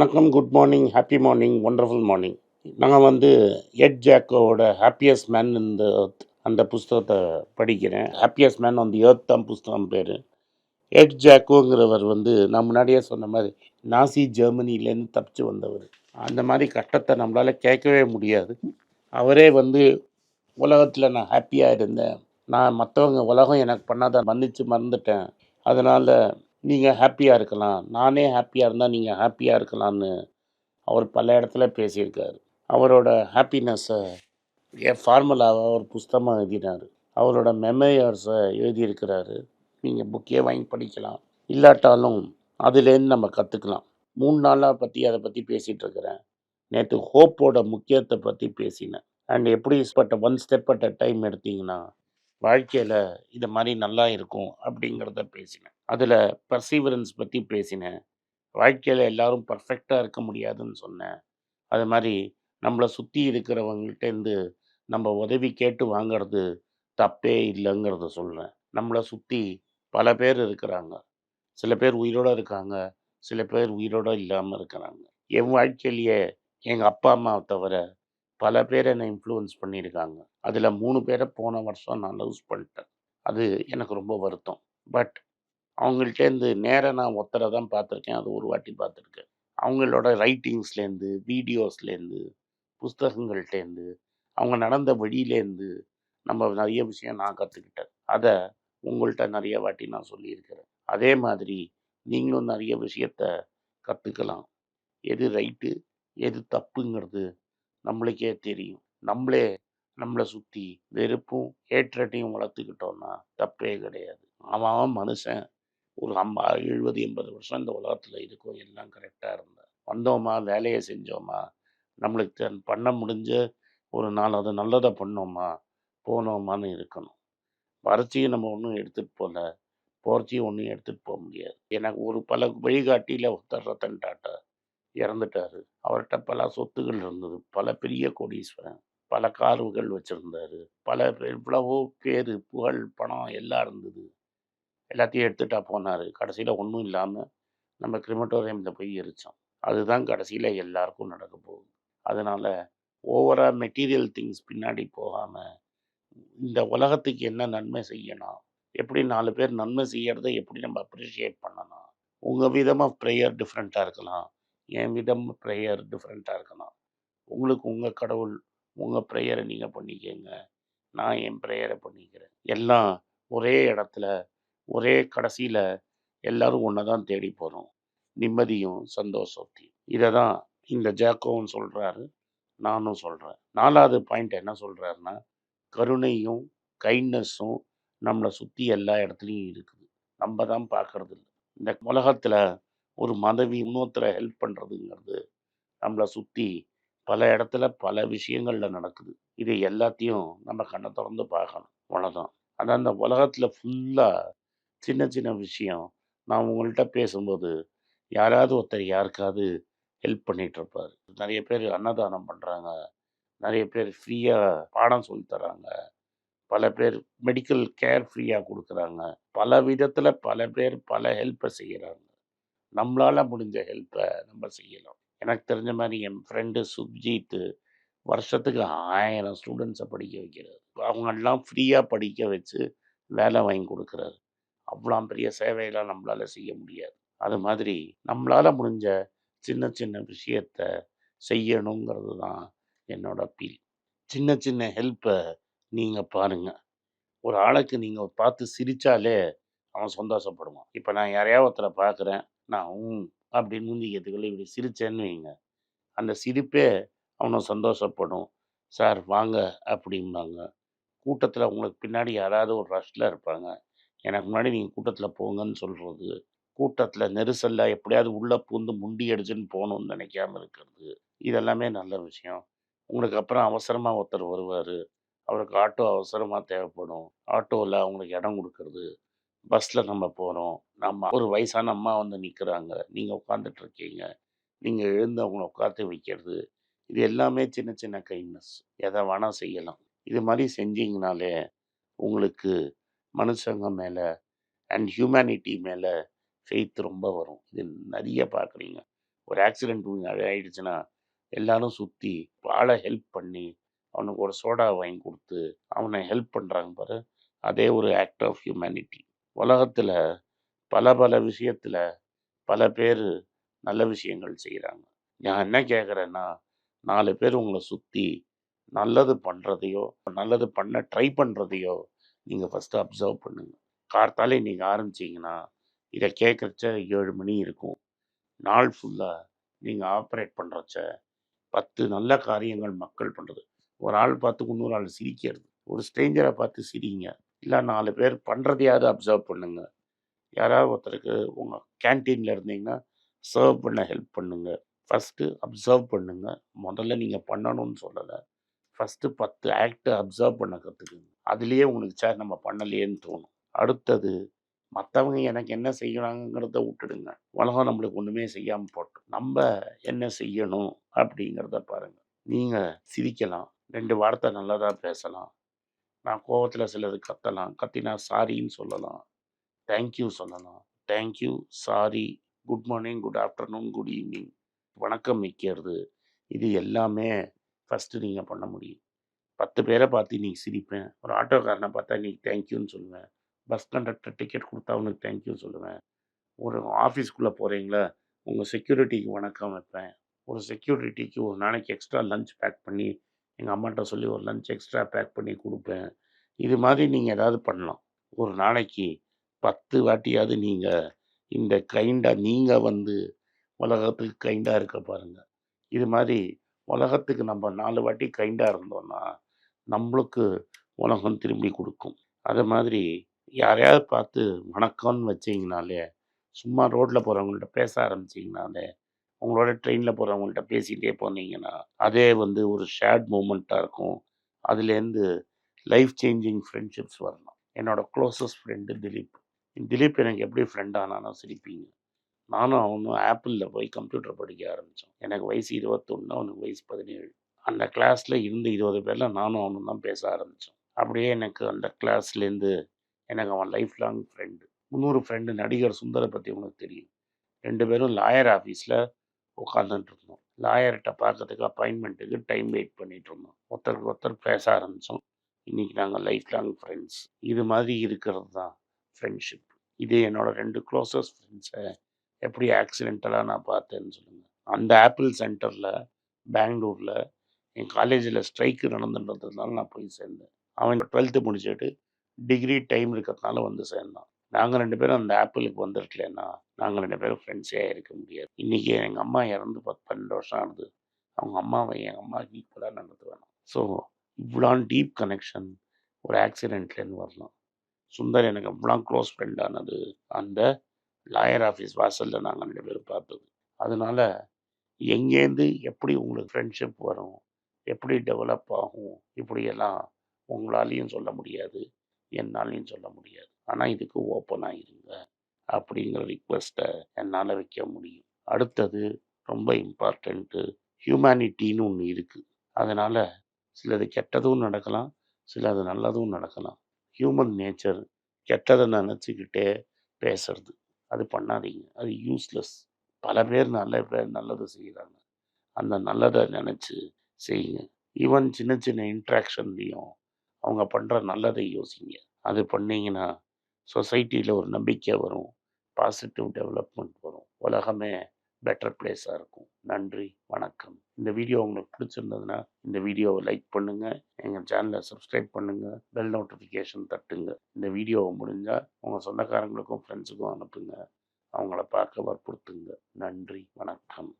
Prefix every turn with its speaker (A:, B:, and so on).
A: வணக்கம் good morning happy morning wonderful morning நாங்கள் வந்து எட் ஜாக்கோவோட ஹாப்பியஸ்ட் மேன் இந்த அந்த புஸ்தகத்தை படிக்கிறேன். ஹாப்பியஸ்ட் மேன் on எர்த் தான் புஸ்தகம் பேர். எட் ஜாக்கோங்கிறவர் வந்து நான் முன்னாடியே சொன்ன மாதிரி நாசி ஜெர்மனிலேருந்து தப்பிச்சு வந்தவர். அந்த மாதிரி கஷ்டத்தை நம்மளால் கேட்கவே முடியாது. அவரே வந்து உலகத்தில் நான் ஹாப்பியாக இருந்தேன். நான் மற்றவங்க உலகம் எனக்கு பண்ணாத மன்னிச்சு மறந்துட்டேன். அதனால் நீங்கள் ஹாப்பியாக இருக்கலாம். நானே ஹாப்பியாக இருந்தால் நீங்கள் ஹாப்பியாக இருக்கலாம்னு அவர் பல இடத்துல பேசியிருக்காரு. அவரோட ஹாப்பினஸ்ஸை என் ஃபார்முலாவை ஒரு புஸ்தகமாக எழுதினார். அவரோட மெமரியர்ஸை எழுதியிருக்கிறாரு. நீங்கள் புக்கே வாங்கி படிக்கலாம். இல்லாட்டாலும் அதுலேருந்து நம்ம கற்றுக்கலாம் மூணு நாளாக பற்றி அதை பற்றி பேசிகிட்டு இருக்கிறேன் நேற்று ஹோப்போட முக்கியத்தை பற்றி பேசினேன். அண்ட் எப்படிப்பட்ட one step at a time எடுத்தீங்கன்னா வாழ்க்கையில் இது மாதிரி நல்லா இருக்கும் அப்படிங்கிறத பேசினேன். அதில் பர்சீவரன்ஸ் பற்றி பேசினேன். வாழ்க்கையில் எல்லாரும் பர்ஃபெக்டாக இருக்க முடியாதுன்னு சொன்னேன். அது மாதிரி நம்மளை சுற்றி இருக்கிறவங்கள்ட்டேருந்து நம்ம உதவி கேட்டு வாங்குறது தப்பே இல்லைங்கிறத சொல்கிறேன் நம்மளை சுற்றி பல பேர் இருக்கிறாங்க. சில பேர் உயிரோடு இருக்காங்க. சில பேர் உயிரோடு இல்லாமல் இருக்கிறாங்க. என் வாழ்க்கையிலேயே எங்கள் அப்பா அம்மாவை தவிர பல பேர் என்னை இன்ஃப்ளூயன்ஸ் பண்ணியிருக்காங்க. அதில் மூணு பேரை போன வருஷம் நான் லவ்ஸ் பண்ணிட்டேன். அது எனக்கு ரொம்ப வருத்தம். பட் அவங்கள்ட்டேருந்து நேராக நான் ஒத்தரை தான் பார்த்துருக்கேன். அது ஒரு வாட்டி பார்த்துருக்கேன். அவங்களோட ரைட்டிங்ஸ்லேருந்து வீடியோஸ்லேருந்து புஸ்தகங்கள்ட்டேருந்து அவங்க நடந்த வழியிலேருந்து நம்ம நிறைய விஷயம் நான் கற்றுக்கிட்டேன் அதை உங்கள்கிட்ட நிறைய வாட்டி நான் சொல்லியிருக்கிறேன். அதே மாதிரி நீங்களும் நிறைய விஷயத்த கற்றுக்கலாம் எது ரைட்டு எது தப்புங்கிறது நம்மளுக்கே தெரியும். நம்மளே நம்மளை சுற்றி வெறுப்பும் ஏற்றட்டையும் வளர்த்துக்கிட்டோம்னா தப்பே கிடையாது. அவன் அவன் மனுஷன் ஒரு அம்பா எழுபது எண்பது வருஷம் இந்த உலகத்தில் இருக்கும். எல்லாம் கரெக்டாக இருந்தார் வந்தோமா வேலையை செஞ்சோமா நம்மளுக்கு தென்- பண்ண முடிஞ்ச ஒரு நாள் அது நல்லதை பண்ணோமா போனோமான்னு இருக்கணும். வறட்சியும் நம்ம ஒன்றும் எடுத்துகிட்டு போகல போர்ச்சியும் ஒன்றும் எடுத்துகிட்டு போக முடியாது. எனக்கு ஒரு பல வழிகாட்டியில் ஒருத்தர் ரத்தன் டாட்டா இறந்துட்டாரு. அவர்கிட்ட பல சொத்துகள் இருந்தது. பல பெரிய கோடீஸ்வரன். பல கார்வுகள் வச்சுருந்தாரு. பல எவ்வளவோ இவ்வளவோ பேர் புகழ் பணம் எல்லாம் இருந்தது. எல்லாத்தையும் எடுத்துட்டா போனார். கடைசியில் ஒன்றும் இல்லாமல் நம்ம கிரிமட்டோரியமில் போய் எரிச்சோம். அதுதான் கடைசியில் எல்லாருக்கும் நடக்க போகுது. அதனால் ஓவராக மெட்டீரியல் திங்ஸ் பின்னாடி போகாமல் இந்த உலகத்துக்கு என்ன நன்மை செய்யணும்? எப்படி நாலு பேர் நன்மை செய்யறதை எப்படி நம்ம அப்ரிஷியேட் பண்ணணும்? உங்கள் விதம் ஆஃப் ப்ரேயர் டிஃப்ரெண்ட்டாக இருக்கலாம். என் விதம் ப்ரேயர் டிஃப்ரெண்ட்டாக இருக்கணும். உங்களுக்கு உங்கள் கடவுள் உங்கள் ப்ரேயரை நீங்கள் பண்ணிக்கங்க. நான் என் ப்ரேயரை பண்ணிக்கிறேன். எல்லாம் ஒரே இடத்துல ஒரே கடைசியில் எல்லோரும் ஒன்றை தான் தேடி போகிறோம் நிம்மதியும் சந்தோஷத்தையும். இதை தான் இந்த ஜாக்கோவும் சொல்கிறாரு நானும் சொல்கிறேன் நாலாவது பாயிண்ட் என்ன சொல்கிறாருன்னா கருணையும் கைண்ட்னஸும் நம்மளை சுற்றி எல்லா இடத்துலையும் இருக்குது. நம்ம தான் பார்க்கறது இல்லை இந்த உலகத்தில் ஒரு மதவி இன்னொருத்தரை ஹெல்ப் பண்ணுறதுங்கிறது நம்மளை சுற்றி பல இடத்துல பல விஷயங்களில் நடக்குது. இது எல்லாத்தையும் நம்ம கண்ணை திறந்து பார்க்கணும். அவ்வளோதான் ஆனால் அந்த உலகத்தில் ஃபுல்லாக சின்ன சின்ன விஷயம் நான் உங்கள்கிட்ட பேசும்போது யாராவது ஒருத்தர் யாருக்காவது ஹெல்ப் பண்ணிட்டு இருப்பார். நிறைய பேர் அன்னதானம் பண்ணுறாங்க நிறைய பேர் ஃப்ரீயாக பாடம் சொல்லித்தராங்க பல பேர் மெடிக்கல் கேர் ஃப்ரீயாக கொடுக்குறாங்க. பல விதத்தில் பல பேர் பல ஹெல்ப்பை செய்கிறாங்க நம்மளால் முடிஞ்ச ஹெல்ப்பை நம்ம செய்யலாம். எனக்கு தெரிஞ்ச மாதிரி என் ஃப்ரெண்டு சுப்ஜித்து வருஷத்துக்கு ஆயிரம் ஸ்டூடெண்ட்ஸை படிக்க வைக்கிறார். அவங்கெல்லாம் ஃப்ரீயாக படிக்க வச்சு வேலை வாங்கி கொடுக்குறாரு. அவ்வளோ பெரிய சேவையெல்லாம் நம்மளால் செய்ய முடியாது. அது மாதிரி நம்மளால் முடிஞ்ச சின்ன சின்ன விஷயத்த செய்யணுங்கிறது தான் என்னோட அப்பீல் சின்ன சின்ன ஹெல்ப்பை நீங்கள் பாருங்கள் ஒரு ஆளுக்கு நீங்கள் பார்த்து சிரித்தாலே அவன் சந்தோஷப்படுவான். இப்போ நான் யாரையாவது ஒருத்தரை பார்க்குறேன். நான் உம் அப்படின்னு மூஞ்சிக்கிறதுக்குள்ள இப்படி சிரிச்சேன்னு வைங்க. அந்த சிரிப்பே அவனை சந்தோஷப்படும். சார் வாங்க அப்படிம்பாங்க. கூட்டத்தில் உங்களுக்கு பின்னாடி யாராவது ஒரு ரஷ்ல இருப்பாங்க. எனக்கு முன்னாடி நீங்கள் கூட்டத்தில் போங்கன்னு சொல்கிறது கூட்டத்தில் நெரிசலில் எப்படியாவது உள்ளே பூந்து முண்டி அடிச்சுன்னு போகணும்னு நினைக்காம இருக்கிறது இதெல்லாமே நல்ல விஷயம். உங்களுக்கு அப்புறம் அவசரமாக ஒருத்தர் வருவார். அவருக்கு ஆட்டோ அவசரமாக தேவைப்படும். ஆட்டோவில் அவங்களுக்கு இடம் கொடுக்கறது பஸ்ஸில் நம்ம போகிறோம் நம்ம ஒரு வயசான அம்மா வந்து நிற்கிறாங்க நீங்கள் உட்காந்துட்டு இருக்கீங்க நீங்கள் எழுந்து அவங்கள உட்காந்து வைக்கிறது. இது எல்லாமே சின்ன சின்ன கைண்ட்னஸ் எதை வேணால் செய்யலாம். இது மாதிரி செஞ்சீங்கனாலே உங்களுக்கு மனுஷங்க மேலே அண்ட் ஹியூமனிட்டி மேலே ஃபெய்த் ரொம்ப வரும். இது நிறைய பார்க்குறீங்க. ஒரு ஆக்சிடென்ட் ஆயிடுச்சுன்னா எல்லாரும் சுற்றி ஆளை ஹெல்ப் பண்ணி அவனுக்கு ஒரு சோடா வாங்கி கொடுத்து அவனை ஹெல்ப் பண்ணுறாங்க பாரு. அதே ஒரு ஆக்ட் ஆஃப் ஹியூமனிட்டி உலகத்தில் பல பல விஷயத்தில் பல பேர் நல்ல விஷயங்கள் செய்கிறாங்க நான் என்ன கேட்குறேன்னா நாலு பேர் உங்களை சுற்றி நல்லது பண்ணுறதையோ நல்லது பண்ண ட்ரை பண்ணுறதையோ நீங்கள் ஃபஸ்ட்டு அப்சர்வ் பண்ணுங்கள் கார்த்தாலே நீங்கள் ஆரம்பிச்சிங்கன்னா இதை கேட்குறச்ச ஏழு மணி இருக்கும். நாள் ஃபுல்லாக நீங்கள் ஆப்ரேட் பண்ணுறச்ச பத்து நல்ல காரியங்கள் மக்கள் பண்ணுறது ஒரு ஆள் பார்த்து இன்னொரு ஆள் சிரிக்கிறது. ஒரு ஸ்ட்ரேஞ்சரை பார்த்து சிரிங்க. இல்லை நாலு பேர் பண்ணுறதையாவது அப்சர்வ் பண்ணுங்க. யாராவது ஒருத்தருக்கு உங்கள் கேன்டீனில் இருந்தீங்கன்னா சர்வ் பண்ண ஹெல்ப் பண்ணுங்கள் ஃபஸ்ட்டு அப்சர்வ் பண்ணுங்கள் முதல்ல நீங்கள் பண்ணணும்னு சொல்லலை. ஃபஸ்ட்டு பத்து ஆக்டை அப்சர்வ் பண்ண கற்றுக்குங்க அதுலேயே உங்களுக்கு சார் நம்ம பண்ணலையேன்னு தோணும். அடுத்தது மற்றவங்க எனக்கு என்ன செய்யணுங்கிறத விட்டுடுங்க. உலகம் நம்மளுக்கு ஒன்றுமே செய்யாமல் போட்டோம். நம்ம என்ன செய்யணும் அப்படிங்கிறத பாருங்கள் நீங்கள் சிரிக்கலாம். ரெண்டு வார்த்தை நல்லதாக பேசலாம். நான் கோவத்தில் சிலது கத்தலாம். கத்தினா சாரின்னு சொல்லலாம். தேங்க்யூ சொல்லலாம். Thank you sorry good morning good afternoon good evening வணக்கம் வைக்கிறது. இது எல்லாமே ஃபஸ்ட்டு நீங்கள் பண்ண முடியும். பத்து பேரை பார்த்து இன்றைக்கி சிரிப்பேன். ஒரு ஆட்டோக்காரனை பார்த்தா இன்றைக்கி தேங்க்யூன்னு சொல்லுவேன். பஸ் கண்டக்டர் டிக்கெட் கொடுத்தா அவனுக்கு தேங்க்யூ சொல்லுவேன். ஒரு ஆஃபீஸ்க்குள்ளே போகிறீங்களா உங்கள் செக்யூரிட்டிக்கு வணக்கம் வைப்பேன். ஒரு செக்யூரிட்டிக்கு ஒரு நாளைக்கு எக்ஸ்ட்ரா லஞ்ச் பேக் பண்ணி எங்கள் அம்மாட்ட சொல்லி ஒரு லஞ்ச் எக்ஸ்ட்ரா பேக் பண்ணி கொடுப்பேன். இது மாதிரி நீங்கள் ஏதாவது பண்ணலாம். ஒரு நாளைக்கு பத்து வாட்டியாவது நீங்கள் இந்த கைண்டாக நீங்கள் வந்து உலகத்துக்கு கைண்டாக இருக்க பாருங்கள் இது மாதிரி உலகத்துக்கு நம்ம நாலு வாட்டி கைண்டாக இருந்தோம்னா நம்மளுக்கு உலகம் திரும்பி கொடுக்கும். அது மாதிரி யாரையாவது பார்த்து வணக்கம்னு வச்சிங்கனாலே சும்மா ரோட்டில் போகிறவங்கள்ட்ட பேச ஆரம்பிச்சிங்கனாலே உங்களோட ட்ரெயினில் போகிறவங்கள்ட்ட பேசிகிட்டே போனீங்கன்னா அதே வந்து ஒரு ஷேர்ட் மூமெண்ட்டாக இருக்கும். அதுலேருந்து லைஃப் சேஞ்சிங் ஃப்ரெண்ட்ஷிப்ஸ் வரணும். என்னோட க்ளோசஸ்ட் ஃப்ரெண்டு திலீப். திலீப் எனக்கு எப்படி ஃப்ரெண்ட் ஆனாலும் சிரிப்பீங்க. நானும் அவனும் ஆப்பிளில் போய் கம்ப்யூட்டர் படிக்க ஆரம்பித்தோம் எனக்கு வயசு இருபத்தொன்று அவனுக்கு வயசு பதினேழு. அந்த கிளாஸில் இருந்து இருபது பேரில் நானும் அவனும் தான் பேச ஆரம்பித்தோம் அப்படியே எனக்கு அந்த கிளாஸ்லேருந்து எனக்கு அவன் லைஃப் லாங் ஃப்ரெண்டு இன்னொரு ஃப்ரெண்டு நடிகர் சுந்தரை பற்றி உனக்கு தெரியும். ரெண்டு பேரும் லாயர் ஆஃபீஸில் உட்காந்துட்டு இருந்தோம். லாயர்கிட்ட பார்க்கறதுக்கு அப்பாயின்மெண்ட்டுக்கு டைம் வெயிட் பண்ணிட்டு இருந்தோம். ஒருத்தருக்கு ஒருத்தர் பேச ஆரம்பித்தோம் இன்றைக்கி நாங்கள் லைஃப் லாங் ஃப்ரெண்ட்ஸ் இது மாதிரி இருக்கிறது தான் ஃப்ரெண்ட்ஷிப் இது என்னோட ரெண்டு க்ளோசஸ்ட் ஃப்ரெண்ட்ஸை எப்படி ஆக்சிடென்டலாக நான் பார்த்தேன்னு சொல்லுங்கள் அந்த ஆப்பிள் சென்டரில் பெங்களூரில் என் காலேஜில் ஸ்ட்ரைக்கு நடந்துன்றதுனால நான் போய் சேர்ந்தேன். அவன் டுவெல்த்து முடிச்சுட்டு டிகிரி டைம் இருக்கிறதுனால வந்து சேர்ந்தான். நாங்கள் ரெண்டு பேரும் அந்த ஆப்பிளுக்கு வந்துருக்கலன்னா நாங்கள் ரெண்டு பேரும் ஃப்ரெண்ட்ஸே இருக்க முடியாது. இன்றைக்கி எங்கள் அம்மா இறந்து பத்து பன்னெண்டு வருஷம் ஆகுது அவங்க அம்மாவை எங்கள் அம்மா ஈக்குவலாக நடந்து வேணும் ஸோ இவ்வளோ டீப் கனெக்ஷன் ஒரு ஆக்சிடென்ட்லேருந்து வரலாம். சுந்தர் எனக்கு இவ்வளோ க்ளோஸ் ஃப்ரெண்டானது அந்த லாயர் ஆஃபீஸ் வாசலில் நாங்கள் ரெண்டு பேரும் பார்த்தது. அதனால எங்கேருந்து எப்படி உங்களுக்கு ஃப்ரெண்ட்ஷிப் வரும்? எப்படி டெவலப் ஆகும்? இப்படியெல்லாம் உங்களாலையும் சொல்ல முடியாது. என்னாலையும் சொல்ல முடியாது. ஆனால் இதுக்கு ஓப்பனாக இருங்க அப்படிங்கிற ரிக்வெஸ்ட்டை என்னால் வைக்க முடியும். அடுத்தது ரொம்ப இம்பார்ட்டண்ட்டு ஹியூமனிட்டின்னு ஒன்று இருக்குது அதனால் சிலது கெட்டதும் நடக்கலாம் சிலது நல்லதும் நடக்கலாம். ஹியூமன் நேச்சர் கெட்டதை நினச்சிக்கிட்டே பேசுறது. அது பண்ணாதீங்க. அது யூஸ்லெஸ் பல பேர் நல்ல பேர் நல்லது செய்கிறாங்க அந்த நல்லதை நினச்சி செய்யுங்க. ஈவன் சின்ன சின்ன இன்ட்ராக்ஷன்லேயும் அவங்க பண்ணுற நல்லதை யோசிங்க. அது பண்ணிங்கன்னா சொசைட்டியில் ஒரு நம்பிக்கை வரும். பாசிட்டிவ் டெவலப்மெண்ட் வரும். உலகமே பெட்டர் பிளேஸாக இருக்கும். நன்றி வணக்கம். இந்த வீடியோ உங்களுக்கு பிடிச்சிருந்ததுன்னா இந்த வீடியோவை லைக் பண்ணுங்கள் எங்கள் சேனலை சப்ஸ்கிரைப் பண்ணுங்கள் பெல் நோட்டிஃபிகேஷன் தட்டுங்க. இந்த வீடியோவை முடிஞ்சால் உங்கள் சொந்தக்காரங்களுக்கும் ஃப்ரெண்ட்ஸுக்கும் அனுப்புங்க. அவங்கள பார்க்க வற்புறுத்துங்க. நன்றி வணக்கம்.